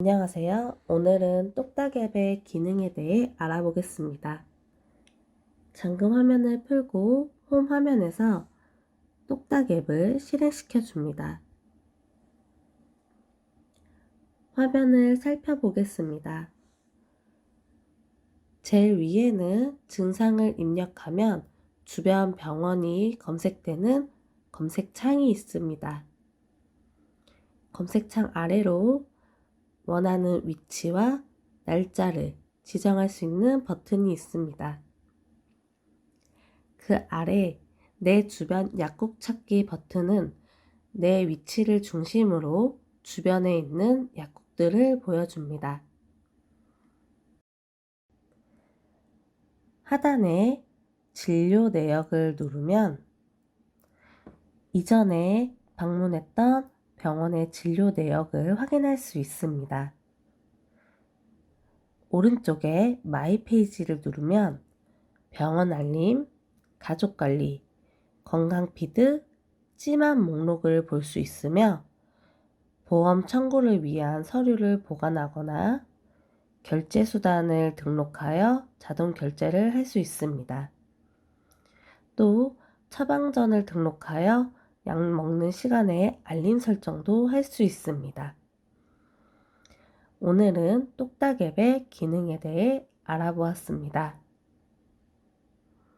안녕하세요. 오늘은 똑딱앱의 기능에 대해 알아보겠습니다. 잠금 화면을 풀고 홈 화면에서 똑딱앱을 실행시켜 줍니다. 화면을 살펴보겠습니다. 제일 위에는 증상을 입력하면 주변 병원이 검색되는 검색창이 있습니다. 검색창 아래로 원하는 위치와 날짜를 지정할 수 있는 버튼이 있습니다. 그 아래 내 주변 약국 찾기 버튼은 내 위치를 중심으로 주변에 있는 약국들을 보여줍니다. 하단에 진료 내역을 누르면 이전에 방문했던 병원의 진료 내역을 확인할 수 있습니다. 오른쪽에 마이 페이지를 누르면 병원 알림, 가족 관리, 건강 피드, 찜한 목록을 볼 수 있으며 보험 청구를 위한 서류를 보관하거나 결제 수단을 등록하여 자동 결제를 할 수 있습니다. 또 처방전을 등록하여 약 먹는 시간에 알림 설정도 할 수 있습니다. 오늘은 똑딱앱의 기능에 대해 알아보았습니다.